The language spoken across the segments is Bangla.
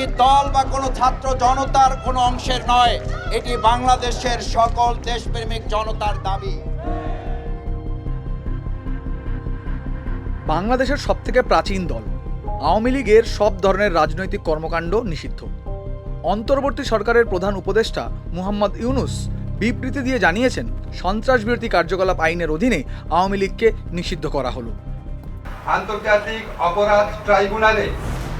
একটি দল বা কোনো ছাত্র জনতার কোনো অংশের নয় এটি বাংলাদেশের সকল দেশপ্রেমিক জনতার দাবি। বাংলাদেশের সবথেকে প্রাচীন দল। আওয়ামী লীগের সব ধরনের রাজনৈতিক কর্মকাণ্ড নিষিদ্ধ। অন্তর্বর্তী সরকারের প্রধান উপদেষ্টা মুহাম্মদ ইউনুস বিবৃতি দিয়ে জানিয়েছেন সন্ত্রাস বিরোধী কার্যকলাপ আইনের অধীনে আওয়ামী লীগকে নিষিদ্ধ করা হলো। আন্তর্জাতিক অপরাধ ট্রাইব্যুনালে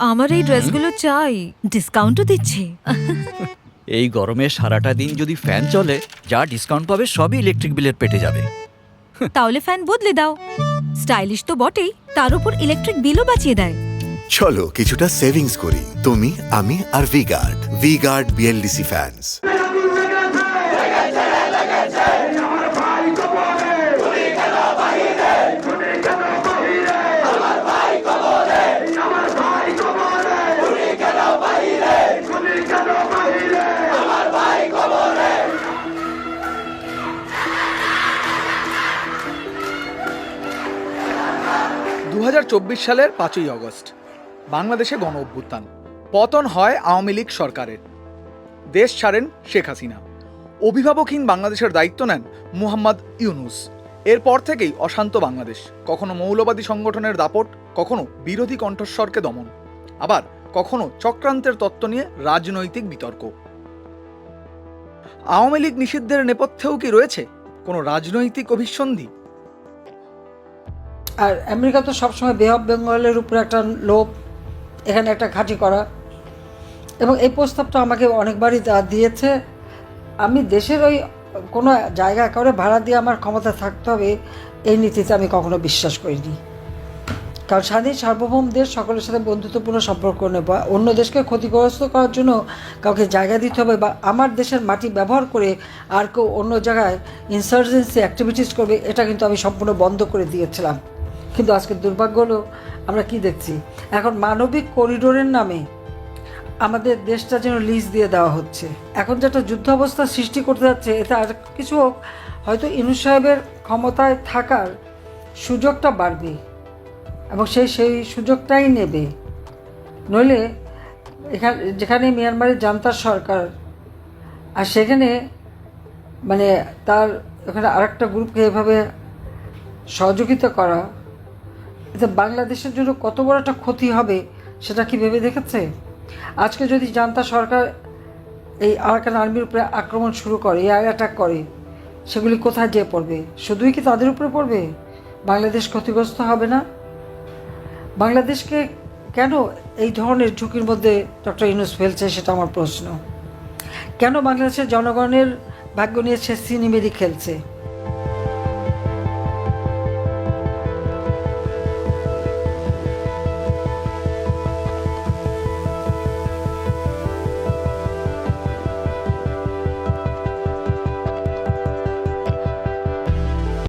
আমার এই ড্রেসগুলো চাই। ডিসকাউন্টও দিচ্ছি। এই গরমে সারাটা দিন যদি ফ্যান চলে যা ডিসকাউন্ট পাবে সবই ইলেকট্রিক বিলের পেটে যাবে। তাহলে ফ্যান বদলে দাও। স্টাইলিশ তো বটেই তার উপর ইলেকট্রিক বিলও বাঁচিয়ে দেয়। চলো কিছুটা সেভিংস করি। তুমি আমি আর V guard V guard BLDC fans দু হাজার চব্বিশ সালের পাঁচই আগস্ট বাংলাদেশে গণ অভ্যুত্থান। পতন হয় আওয়ামী লীগ সরকারের। দেশ ছাড়েন শেখ হাসিনা। অভিভাবকহীন বাংলাদেশের দায়িত্ব নেন মুহাম্মদ ইউনুস। এরপর থেকেই অশান্ত বাংলাদেশ। কখনো মৌলবাদী সংগঠনের দাপট, কখনো বিরোধী কণ্ঠস্বরকে দমন। আবার কখনো চক্রান্তের তত্ত্ব নিয়ে রাজনৈতিক বিতর্ক। আওয়ামী লীগ নিষিদ্ধের নেপথ্যেও কি রয়েছে কোনো রাজনৈতিক অভিসন্ধি? আর আমেরিকা তো সবসময় বে অফ বেঙ্গলের উপরে একটা লোভ, এখানে একটা ঘাঁটি করা। এবং এই প্রস্তাবটা আমাকে অনেকবারই দিয়েছে। আমি দেশের ওই কোনো জায়গা একেবারে ভাড়া দিয়ে আমার ক্ষমতা থাকতে হবে, এই নীতিতে আমি কখনো বিশ্বাস করিনি। কারণ স্বাধীন সার্বভৌম দেশ সকলের সাথে বন্ধুত্বপূর্ণ সম্পর্ক নেব অন্য দেশকে ক্ষতিগ্রস্ত করার জন্য কাউকে জায়গা দিতে হবে, বা আমার দেশের মাটি ব্যবহার করে আর কেউ অন্য জায়গায় ইনসার্জেন্সি অ্যাক্টিভিটিস করবে, এটা কিন্তু আমি সম্পূর্ণ বন্ধ করে দিয়েছিলাম। কিন্তু আজকে দুর্ভাগ্য হলো আমরা কি দেখছি? এখন মানবিক করিডোরের নামে আমাদের দেশটা যেন লিজ দিয়ে দেওয়া হচ্ছে। এখন যেটা যুদ্ধ অবস্থা সৃষ্টি করতে যাচ্ছে, এতে আর কিছু হোক, হয়তো ইনু সাহেবের ক্ষমতায় থাকার সুযোগটা বাড়বে এবং সেই সেই সুযোগটাই নেবে। নইলে এখানে, যেখানে মিয়ানমারের জান্তার সরকার, আর সেখানে মানে তার ওখানে আরেকটা গ্রুপকে এভাবে সহযোগিতা করা এতে বাংলাদেশের জন্য কত বড় একটা ক্ষতি হবে, সেটা কি ভেবে দেখেছে? আজকে যদি জানতা সরকার এই আরাকান আর্মির উপরে আক্রমণ শুরু করে এয়ার অ্যাটাক করে, সেগুলি কোথায় যেয়ে পড়বে? শুধুই কি তাদের উপরে পড়বে? বাংলাদেশ ক্ষতিগ্রস্ত হবে না? বাংলাদেশকে কেন এই ধরনের ঝুঁকির মধ্যে ডক্টর ইউনুস ফেলছে, সেটা আমার প্রশ্ন। কেন বাংলাদেশের জনগণের ভাগ্য নিয়ে সে সিনেমেরি খেলছে?